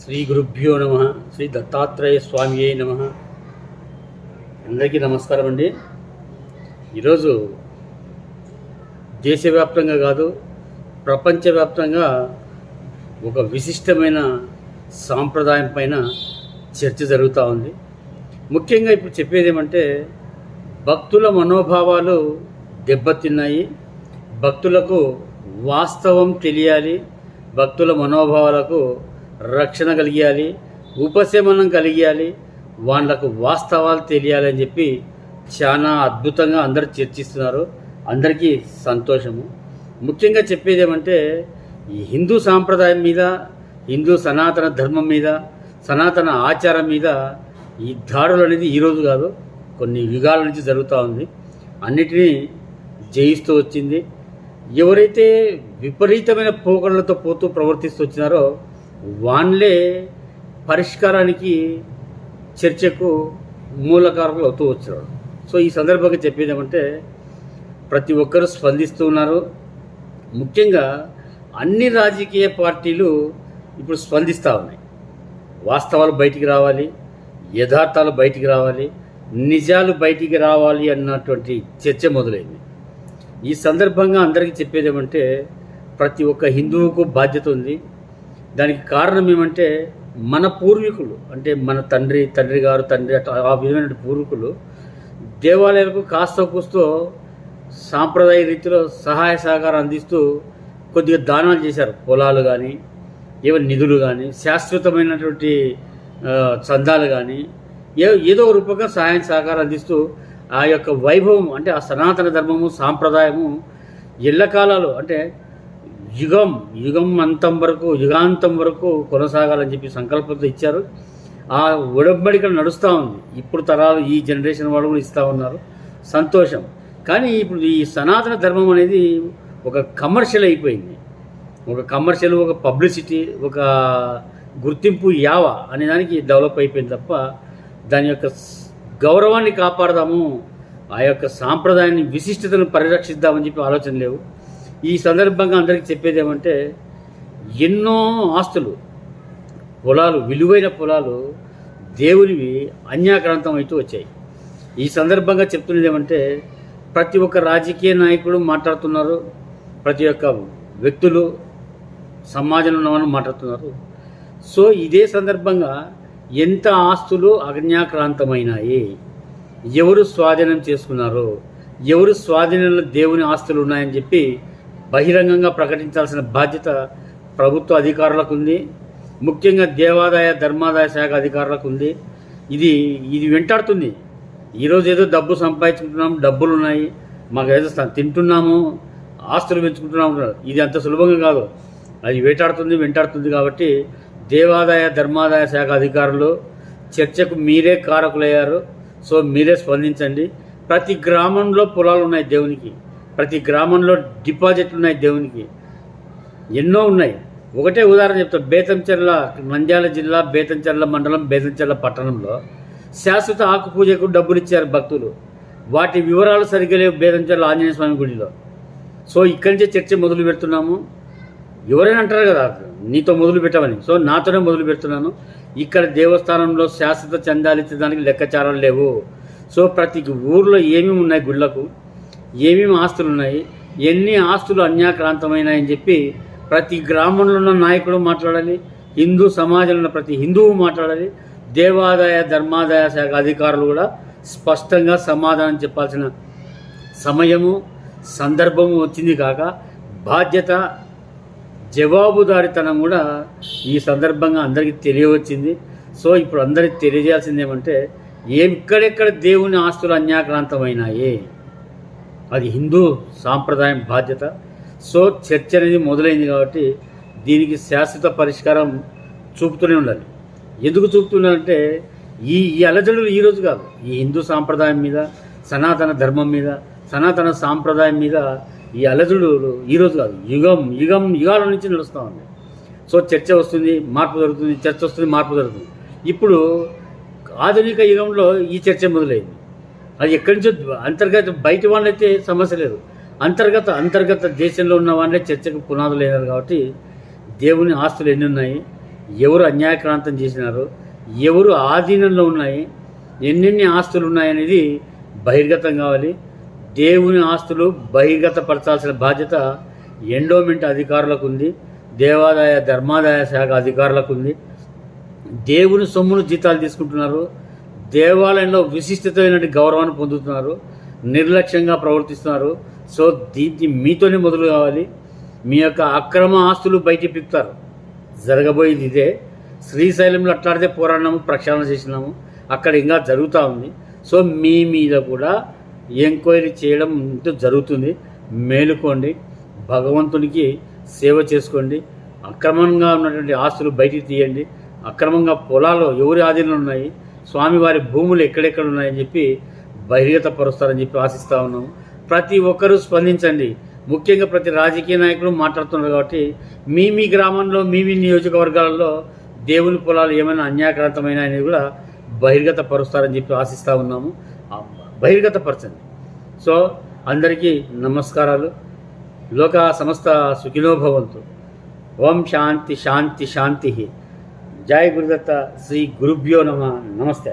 శ్రీ గురుభ్యో నమ శ్రీ దత్తాత్రేయ స్వామియే నమ. అందరికీ నమస్కారం అండి. ఈరోజు దేశవ్యాప్తంగా కాదు ప్రపంచవ్యాప్తంగా ఒక విశిష్టమైన సాంప్రదాయం పైన చర్చ జరుగుతూ ఉంది. ముఖ్యంగా ఇప్పుడు చెప్పేది ఏమంటే భక్తుల మనోభావాలు దెబ్బతిన్నాయి. భక్తులకు వాస్తవం తెలియాలి. భక్తుల మనోభావాలకు రక్షణ కలిగియాలి ఉపశమనం కలిగియాలి వాళ్ళకు వాస్తవాలు తెలియాలి అని చెప్పి చాలా అద్భుతంగా అందరు చర్చిస్తున్నారు. అందరికీ సంతోషము. ముఖ్యంగా చెప్పేది ఏమంటే ఈ హిందూ సాంప్రదాయం మీద హిందూ సనాతన ధర్మం మీద సనాతన ఆచారం మీద ఈ దాడులు అనేది ఈరోజు కాదు కొన్ని యుగాల నుంచి జరుగుతూ ఉంది. అన్నిటినీ జయిస్తూ వచ్చింది. ఎవరైతే విపరీతమైన పోకడలతో పోతూ ప్రవర్తిస్తూ వచ్చినారో వాళ్ళే పరిష్కారానికి చర్చకు మూలకారకులు అవుతూ వచ్చారు సో ఈ సందర్భంగా చెప్పేది ఏమంటే ప్రతి ఒక్కరూ స్పందిస్తూ ఉన్నారు. ముఖ్యంగా అన్ని రాజకీయ పార్టీలు ఇప్పుడు స్పందిస్తూ ఉన్నాయి. వాస్తవాలు బయటికి రావాలి యథార్థాలు బయటికి రావాలి నిజాలు బయటికి రావాలి అన్నటువంటి చర్చ మొదలైంది. ఈ సందర్భంగా అందరికీ చెప్పేది ఏమంటే ప్రతి ఒక్క హిందువుకు బాధ్యత ఉంది దానికి కారణం ఏమంటే మన పూర్వీకులు అంటే మన తండ్రి తండ్రి గారు తండ్రి అట్లా ఆ విధమైన పూర్వీకులు దేవాలయాలకు కాస్త కూస్తో సాంప్రదాయ రీతిలో సహాయ సహకారం అందిస్తూ కొద్దిగా దానాలు చేశారు. పొలాలు కానీ ఏవో నిధులు కానీ శాశ్వతమైనటువంటి చందాలు కానీ ఏ ఏదో రూపంగా సహాయం సహకారం అందిస్తూ ఆ యొక్క వైభవం అంటే ఆ సనాతన ధర్మము సాంప్రదాయము ఎల్లకాలాలు అంటే యుగం యుగం అంతం వరకు యుగాంతం వరకు కొనసాగాలని చెప్పి సంకల్పంతో ఇచ్చారు. ఆ ఒడంబడికలు నడుస్తూ ఉంది. ఇప్పుడు తరాలు ఈ జనరేషన్ వాళ్ళు కూడా ఇస్తూ ఉన్నారు. సంతోషం. కానీ ఇప్పుడు ఈ సనాతన ధర్మం అనేది ఒక కమర్షియల్ అయిపోయింది. ఒక కమర్షియల్ ఒక పబ్లిసిటీ ఒక గుర్తింపు యావ అనే దానికి డెవలప్ అయిపోయింది తప్ప దాని యొక్క గౌరవాన్ని కాపాడదాము ఆ యొక్క సాంప్రదాయాన్ని విశిష్టతను పరిరక్షిద్దామని చెప్పి ఆలోచన లేవు. ఈ సందర్భంగా అందరికీ చెప్పేది ఏమంటే ఎన్నో ఆస్తులు పొలాలు విలువైన పొలాలు దేవునివి అన్యాక్రాంతం అవుతూ వచ్చాయి. ఈ సందర్భంగా చెప్తున్నది ఏమంటే ప్రతి ఒక్క రాజకీయ నాయకుడు మాట్లాడుతున్నారు ప్రతి ఒక్క వ్యక్తులు సమాజంలో ఉన్నవాళ్ళు మాట్లాడుతున్నారు. సో ఇదే సందర్భంగా ఎంత ఆస్తులు అజ్ఞాక్రాంతమైనాయి ఎవరు స్వాధీనం చేసుకున్నారు ఎవరు స్వాధీనంలో దేవుని ఆస్తులు ఉన్నాయని చెప్పి బహిరంగంగా ప్రకటించాల్సిన బాధ్యత ప్రభుత్వ అధికారులకు ఉంది ముఖ్యంగా దేవాదాయ ధర్మాదాయ శాఖ అధికారులకు ఉంది ఇది ఇది వెంటాడుతుంది. ఈరోజు ఏదో డబ్బు సంపాదించుకుంటున్నాం డబ్బులు ఉన్నాయి మాకు ఏదో తింటున్నాము ఆస్తులు పెంచుకుంటున్నాము ఇది అంత సులభంగా కాదు. అది వేటాడుతుంది వెంటాడుతుంది కాబట్టి దేవాదాయ ధర్మాదాయ శాఖ అధికారులు చర్చకు మీరే కారకులయ్యారు. సో మీరే స్పందించండి. ప్రతి గ్రామంలో పొలాలు ఉన్నాయి దేవునికి. ప్రతి గ్రామంలో డిపాజిట్లు ఉన్నాయి దేవునికి. ఎన్నో ఉన్నాయి. ఒకటే ఉదాహరణ చెప్తా. బేతంచెర్ల నంద్యాల జిల్లా బేతంచెర్ల మండలం బేతంచెర్ల పట్టణంలో శాశ్వత ఆకు పూజకు డబ్బులు ఇచ్చారు భక్తులు. వాటి వివరాలు సరిగ్గా లేవు బేతంచెర్ల ఆంజనేయ స్వామి గుడిలో. సో ఇక్కడి నుంచే చర్చ మొదలు పెడుతున్నాము. ఎవరైనా అంటారు కదా నీతో మొదలు పెట్టమని. సో నాతోనే మొదలు పెడుతున్నాను. ఇక్కడ దేవస్థానంలో శాశ్వత చందాలు ఇచ్చేదానికి లెక్కచారాలు లేవు. సో ప్రతి ఊర్లో ఏమేమి ఉన్నాయి గుళ్ళకు? ఏమేమి ఆస్తులు ఉన్నాయి ఎన్ని ఆస్తులు అన్యాక్రాంతమైనాయని చెప్పి ప్రతి గ్రామంలో ఉన్న నాయకుడు మాట్లాడాలి హిందూ సమాజంలో ఉన్న ప్రతి హిందువు మాట్లాడాలి దేవాదాయ ధర్మాదాయ శాఖ అధికారులు కూడా స్పష్టంగా సమాధానం చెప్పాల్సిన సమయము సందర్భము వచ్చింది కాక బాధ్యత జవాబుదారితనం కూడా ఈ సందర్భంగా అందరికీ తెలియవచ్చింది. సో ఇప్పుడు అందరికి తెలియజేయాల్సింది ఏమంటే ఎక్కడెక్కడ దేవుని ఆస్తులు అన్యాక్రాంతమైనాయి? అది హిందూ సాంప్రదాయం బాధ్యత. సో చర్చ అనేది మొదలైంది కాబట్టి దీనికి శాశ్వత పరిష్కారం చూపుతూనే ఉండాలి. ఎందుకు చూపుతున్నారంటే ఈ ఈ అలజడులు ఈరోజు కాదు. ఈ హిందూ సాంప్రదాయం మీద సనాతన ధర్మం మీద సనాతన సాంప్రదాయం మీద ఈ అలజడులు ఈరోజు కాదు. యుగం యుగం యుగాల నుంచి నడుస్తూ ఉంది. సో చర్చ వస్తుంది మార్పు జరుగుతుంది చర్చ వస్తుంది మార్పు జరుగుతుంది. ఇప్పుడు ఆధునిక యుగంలో ఈ చర్చ మొదలైంది. అది ఎక్కడి నుంచో అంతర్గత బయట వాళ్ళైతే సమస్య లేదు. అంతర్గత అంతర్గత దేశంలో ఉన్న వాళ్ళే చర్చకు పునాదులు అయినారు కాబట్టి దేవుని ఆస్తులు ఎన్ని ఉన్నాయి? ఎవరు అన్యాయక్రాంతం చేసినారు? ఎవరు ఆధీనంలో ఉన్నాయి? ఎన్నెన్ని ఆస్తులు ఉన్నాయనేది బహిర్గతం కావాలి. దేవుని ఆస్తులు బహిర్గతపరచాల్సిన బాధ్యత ఎండోమెంట్ అధికారులకు ఉంది. దేవాదాయ ధర్మాదాయ శాఖ అధికారులకు ఉంది. దేవుని సొమ్మును జీతాలు తీసుకుంటున్నారు. దేవాలయంలో విశిష్టతమైన గౌరవాన్ని పొందుతున్నారు నిర్లక్ష్యంగా ప్రవర్తిస్తున్నారు. సో దీన్ని మీతోనే మొదలు కావాలి. మీ యొక్క అక్రమ ఆస్తులు బయటికి పిక్తారు జరగబోయేది ఇదే. శ్రీశైలంలో అట్లాడితే పోరాడినాము ప్రక్షాళన చేసినాము. అక్కడ ఇంకా జరుగుతూ ఉంది. సో మీ మీద కూడా ఎంక్వైరీ చేయడం జరుగుతుంది. మేలుకోండి. భగవంతునికి సేవ చేసుకోండి. అక్రమంగా ఉన్నటువంటి ఆస్తులు బయటికి తీయండి. అక్రమంగా పొలాలు ఎవరి ఆధీనంలో ఉన్నాయి? స్వామివారి భూములు ఎక్కడెక్కడ ఉన్నాయని చెప్పి బహిర్గతపరుస్తారని చెప్పి ఆశిస్తూ ఉన్నాము ప్రతి ఒక్కరూ స్పందించండి. ముఖ్యంగా ప్రతి రాజకీయ నాయకులు మాట్లాడుతున్నారు కాబట్టి మీ మీ గ్రామంలో మీ మీ నియోజకవర్గాలలో దేవుని పొలాలు ఏమైనా అన్యాక్రాంతమైన అనేది కూడా బహిర్గతపరుస్తారని చెప్పి ఆశిస్తూ ఉన్నాము. బహిర్గత బహిర్గతపరచండి. సో అందరికీ నమస్కారాలు. లోక సమస్త సుఖినోభవంతు ఓం శాంతి శాంతి శాంతి. జై గురుదత్త శ్రీ గురుభ్యో నమ నమస్తే